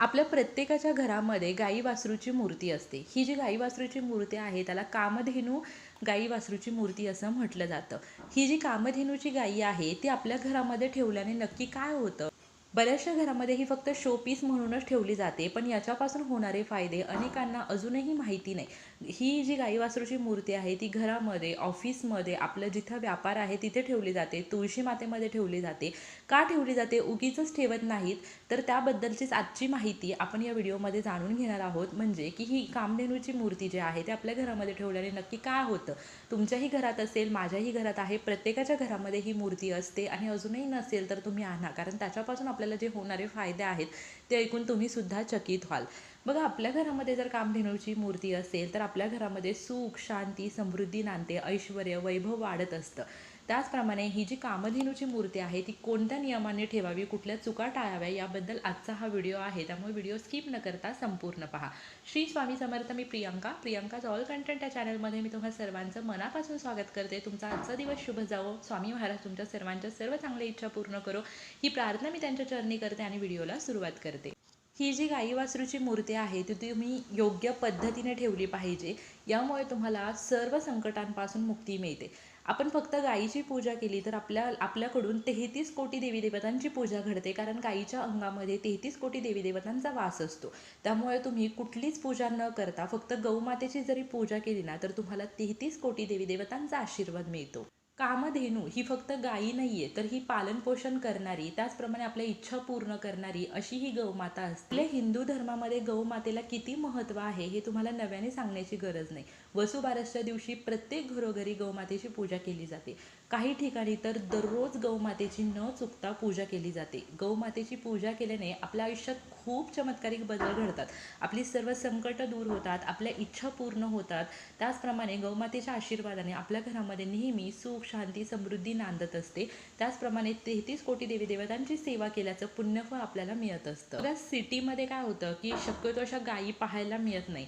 आपल्या प्रत्येकाच्या घरामध्ये गाई वासरूची मूर्ती असते. ही जी गाई वासरूची मूर्ती आहे त्याला कामधेनू गाई वासरूची मूर्ती असं म्हटलं जातं. ही जी कामधेनूची गाई आहे ती आपल्या घरामध्ये ठेवल्याने नक्की काय होतं? बऱ्याचशा घरामध्ये ही फक्त शोपीस म्हणूनच ठेवली जाते पण याच्यापासून होणारे फायदे अनेकांना अजूनही माहिती नाही. ही जी गाई वासरूची मूर्ती आहे ती घरामध्ये ऑफिसमध्ये आपलं जिथं व्यापार आहे तिथे ठेवली जाते तुळशी मातेमध्ये ठेवली जाते. का ठेवली जाते? उगीच ठेवत नाहीत. तर त्याबद्दलचीच आजची माहिती आपण या व्हिडिओमध्ये जाणून घेणार आहोत. म्हणजे की ही कामधेनूची मूर्ती जी आहे ते आपल्या घरामध्ये ठेवल्याने नक्की काय होतं? तुमच्याही घरात असेल माझ्याही घरात आहे प्रत्येकाच्या घरामध्ये ही मूर्ती असते आणि अजूनही नसेल तर तुम्ही आणा. कारण त्याच्यापासून आपल्याला जे होणारे फायदे आहेत ते ऐकून तुम्ही सुद्धा चकित व्हाल. बघा आपल्या घरामध्ये जर कामधेनूची मूर्ती असेल तर आपल्या घरामध्ये सुख शांती समृद्धी नांदते ऐश्वर वैभव वाढत असतं. त्याचप्रमाणे ही जी कामधेनूची मूर्ती आहे ती कोणत्या नियमाने ठेवावी कुठल्या चुका टाळाव्या याबद्दल आजचा हा व्हिडिओ आहे. त्यामुळे व्हिडिओ स्किप न करता संपूर्ण पहा. श्री स्वामी समर्थ मी प्रियंका. प्रियंकाच ऑल कंटेंट या चॅनलमध्ये मी तुम्हा सर्वांचं मनापासून स्वागत करते. तुमचा आजचा दिवस शुभ जावो. स्वामी महाराज तुमच्या सर्वांच्या सर्व चांगल्या इच्छा पूर्ण करो. ही प्रार्थना मी त्यांच्या चरणी करते आणि व्हिडिओला सुरुवात करते. ही जी गाई वासरूची मूर्ती आहे ती तुम्ही योग्य पद्धतीने ठेवली पाहिजे. यामुळे तुम्हाला सर्व संकटांपासून मुक्ती मिळते. आपण फक्त गायीची पूजा केली तर आपल्या आपल्याकडून तेहतीस कोटी देवी देवतांची पूजा घडते. कारण गायीच्या अंगामध्ये तेहतीस कोटी देवी देवतांचा वास असतो. त्यामुळे तुम्ही कुठलीच पूजा न करता फक्त गौमातेची जरी पूजा केली ना तर तुम्हाला तेहतीस कोटी देवी देवतांचा आशीर्वाद मिळतो. कामधेनू ही फक्त गायी नाहीये तर ही पालनपोषण करणारी त्याचप्रमाणे आपल्या इच्छा पूर्ण करणारी अशी ही गौमाता असते. आपल्या हिंदू धर्मामध्ये गौमातेला किती महत्त्व आहे हे तुम्हाला नव्याने सांगण्याची गरज नाही. वसुबारसच्या दिवशी प्रत्येक घरोघरी गौमातेची पूजा केली जाते. काही ठिकाणी तर दररोज गौमातेची न चुकता पूजा केली जाते. गौमातेची पूजा केल्याने आपल्या आयुष्यात खूप चमत्कारिक बदल घडतात. आपली सर्व संकट दूर होतात आपल्या इच्छा पूर्ण होतात. त्याचप्रमाणे गौमातेच्या आशीर्वादाने आपल्या घरामध्ये नेहमी सुख शांती समृद्धी नांदत असते. त्याचप्रमाणे तेहतीस कोटी देवी देवतांची सेवा केल्याचं पुण्यफळ आपल्याला मिळत असतं. बघा सिटीमध्ये काय होतं की शक्यतो अशा गायी पाहायला मिळत नाही.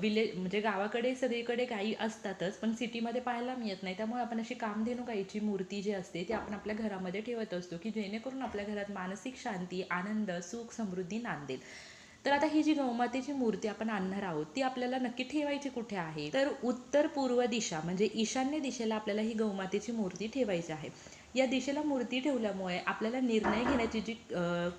विलेज म्हणजे गावाकडे सगळीकडे गायी असतातच पण सिटीमध्ये पाहायला मिळत नाही. त्यामुळे आपण अशी कामधेनू गायीची मूर्ती जी असते ती आपण आपल्या घरामध्ये ठेवत असतो की जेणेकरून आपल्या घरात मानसिक शांती आनंद सुख समृद्धी नांदेल. तर आता ही जी गौमातेची मूर्ती आपण आणणार आहोत ती आपल्याला नक्की ठेवायची कुठे आहे? तर उत्तर पूर्व दिशा म्हणजे ईशान्य दिशेला आपल्याला ही गौमातेची मूर्ती ठेवायची आहे. या दिशेला मूर्ती ठेवल्यामुळे आपल्याला निर्णय घेण्याची जी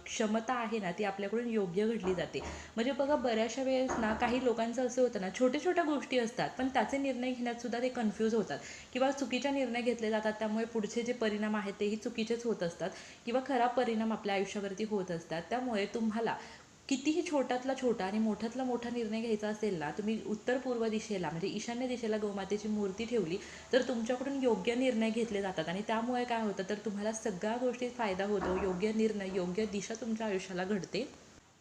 क्षमता आहे ना ती आपल्याकडून योग्य घडली जाते. म्हणजे बघा बऱ्याचशा वेळेस ना काही लोकांचं असं होतं ना छोट्या छोट्या गोष्टी असतात पण त्याचे निर्णय घेण्यात सुद्धा ते कन्फ्यूज होतात. किंवा चुकीच्या निर्णय घेतले जातात त्यामुळे पुढचे जे परिणाम आहेत तेही चुकीचेच होत असतात. किंवा खराब परिणाम आपल्या आयुष्यावरती होत असतात. त्यामुळे तुम्हाला कितीही छोट्यातला छोटा आणि मोठ्यातला मोठा निर्णय घ्यायचा असेल ना तुम्ही उत्तर पूर्व दिशेला म्हणजे ईशान्य दिशेला गोमातेची मूर्ती ठेवली तर तुमच्याकडून योग्य निर्णय घेतले जातात. आणि त्यामुळे काय होतं तर तुम्हाला सगळ्या गोष्टीत फायदा होतो योग्य निर्णय योग्य दिशा तुमच्या आयुष्याला घडते.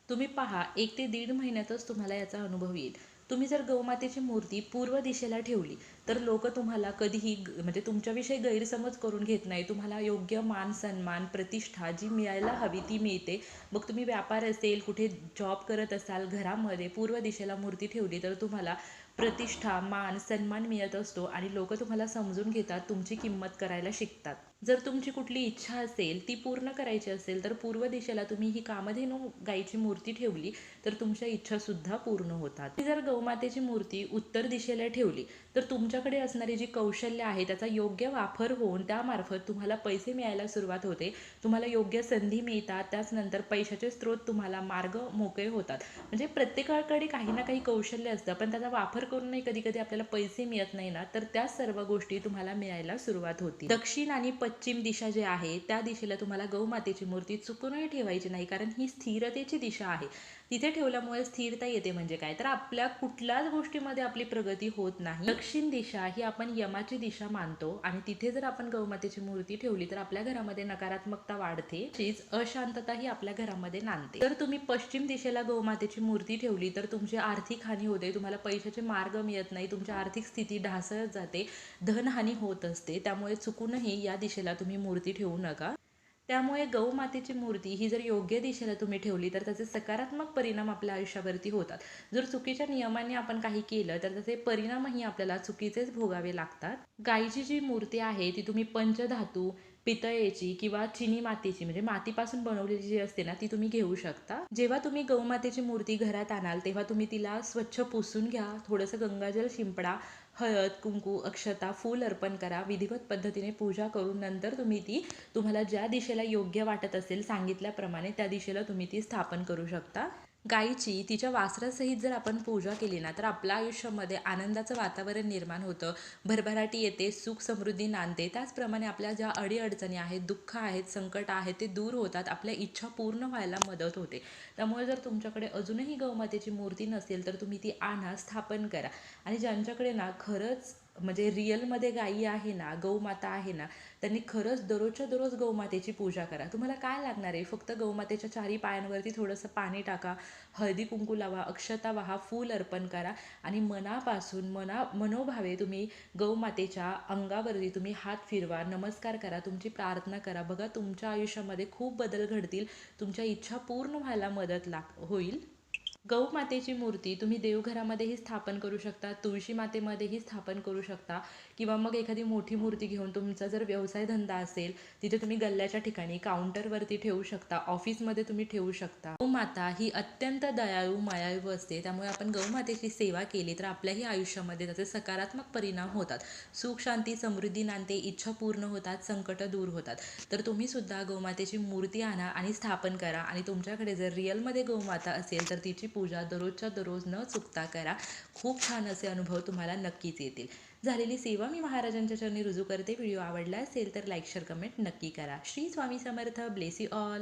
तुम्ही पहा एक ते दीड महिन्यातच तुम्हाला याचा अनुभव येईल. तुम्ही जर गौमातेची मूर्ती पूर्व दिशेला ठेवली तर लोक तुम्हाला कधीही म्हणजे तुमच्याविषयी गैरसमज करून घेत नाही. तुम्हाला योग्य मान सन्मान प्रतिष्ठा जी मिळायला हवी ती मिळते. मग तुम्ही व्यापार असेल कुठे जॉब करत असाल घरामध्ये पूर्व दिशेला मूर्ती ठेवली तर तुम्हाला प्रतिष्ठा मान सन्मान मिळत असतो आणि लोक तुम्हाला समजून घेतात तुमची किंमत करायला शिकतात. जर तुमची कुठली इच्छा असेल ती पूर्ण करायची असेल तर पूर्व दिशेला तुम्ही ही कामधेनू गायीची मूर्ती ठेवली तर तुमच्या इच्छासुद्धा पूर्ण होतात. जर गौमातेची मूर्ती उत्तर दिशेला ठेवली तर तुमच्याकडे असणारी जी कौशल्य आहे त्याचा योग्य वापर होऊन त्यामार्फत तुम्हाला पैसे मिळायला सुरुवात होते तुम्हाला योग्य संधी मिळतात त्याचनंतर पैशाचे स्रोत तुम्हाला मार्ग मोकळे होतात. म्हणजे प्रत्येकाकडे काही ना काही कौशल्य असतं पण त्याचा वापर करूनही कधी कधी आपल्याला पैसे मिळत नाही ना तर त्या सर्व गोष्टी तुम्हाला मिळायला सुरुवात होती. दक्षिण आणि पश्चिम दिशा जी आहे त्या दिशेला तुम्हाला गौमातेची मूर्ती चुकूनही ठेवायची नाही कारण ही स्थिरतेची दिशा आहे. तिथे ठेवल्यामुळे स्थिरता येते म्हणजे काय? तर आपल्या कुठल्याच गोष्टीमध्ये आपली प्रगती होत नाही. दक्षिण दिशा ही आपण यमाची दिशा मानतो आणि तिथे जर आपण गौमातेची मूर्ती ठेवली तर आपल्या घरामध्ये नकारात्मकता वाढते. तशीच अशांतता ही आपल्या घरामध्ये नांदते. जर तुम्ही पश्चिम दिशेला गौमातेची मूर्ती ठेवली तर तुमची आर्थिक हानी होते तुम्हाला पैशाचे मार्ग मिळत नाही तुमची आर्थिक स्थिती ढासळत जाते धनहानी होत असते. त्यामुळे चुकूनही या दिशेला तुम्ही मूर्ती ठेवू नका. त्यामुळे गौमातेची मूर्ती ही जर योग्य दिशेला तुम्ही ठेवली तर त्याचे सकारात्मक परिणाम आपल्या आयुष्यावरती होतात. जर चुकीच्या नियमाने आपण काही केलं तर त्याचे परिणामही आपल्याला चुकीचेच भोगावे लागतात. गायीची जी मूर्ती आहे ती तुम्ही पंचधातू पितळेची किंवा चिनी मातीची म्हणजे मातीपासून बनवलेली जी असते ना ती तुम्ही घेऊ शकता. जेव्हा तुम्ही गौमातेची मूर्ती घरात आणाल तेव्हा तुम्ही तिला स्वच्छ पुसून घ्या. थोडंसं गंगाजल शिंपडा हळद कुंकू अक्षता फूल अर्पण करा. विधिवत पद्धतीने पूजा करून नंतर तुम्ही ती तुम्हाला ज्या दिशेला योग्य वाटत असेल सांगितल्याप्रमाणे त्या दिशेला तुम्ही ती स्थापन करू शकता. गायीची तिच्या वासरासहित जर आपण पूजा केली ना तर आपल्या आयुष्यामध्ये आनंदाचं वातावरण निर्माण होतं. भरभराटी येते सुख समृद्धी नांदते. त्याचप्रमाणे आपल्या ज्या अडीअडचणी आहेत दुःख आहेत संकट आहेत ते दूर होतात. आपल्या इच्छा पूर्ण व्हायला मदत होते. त्यामुळे जर तुमच्याकडे अजूनही गौमातेची मूर्ती नसेल तर तुम्ही ती आणा स्थापन करा. आणि ज्यांच्याकडे ना खरंच म्हणजे रिअलमध्ये गायी आहे ना गौमाता आहे ना त्यांनी खरंच दररोजच्या दररोज गौमातेची पूजा करा. तुम्हाला काय लागणार आहे? फक्त गौमातेच्या चारी पायांवरती थोडंसं पाणी टाका हळदी कुंकू लावा अक्षता वाहा फूल अर्पण करा आणि मनापासून मना मनोभावे तुम्ही गौमातेच्या अंगावरती तुम्ही हात फिरवा नमस्कार करा तुमची प्रार्थना करा. बघा तुमच्या आयुष्यामध्ये खूप बदल घडतील. तुमच्या इच्छा पूर्ण व्हायला मदत लाग होईल. गौमातेची मूर्ती तुम्ही देवघरामध्येही स्थापन करू शकता तुळशी मातेमध्येही स्थापन करू शकता. किंवा मग एखादी मोठी मूर्ती घेऊन तुमचा जर व्यवसाय धंदा असेल तिथे तुम्ही गल्ल्याच्या ठिकाणी काउंटरवरती ठेवू शकता ऑफिसमध्ये तुम्ही ठेवू शकता. गौमाता ही अत्यंत दयाळू मायाळू असते. त्यामुळे आपण गौमातेची सेवा केली तर आपल्याही आयुष्यामध्ये त्याचे सकारात्मक परिणाम होतात. सुख शांती समृद्धी नांदते इच्छा पूर्ण होतात संकट दूर होतात. तर तुम्ही सुद्धा गौमातेची मूर्ती आणा आणि स्थापन करा. आणि तुमच्याकडे जर रिअलमध्ये गौमाता असेल तर तिची पूजा दररोजच्या दररोज न चुकता करा. खूप छान असे अनुभव तुम्हाला नक्कीच येतील. झालेली सेवा मी महाराजांच्या चरणी रुजू करते. व्हिडिओ आवडला असेल तर लाईक शेअर कमेंट नक्की करा. श्री स्वामी समर्थ. Bless all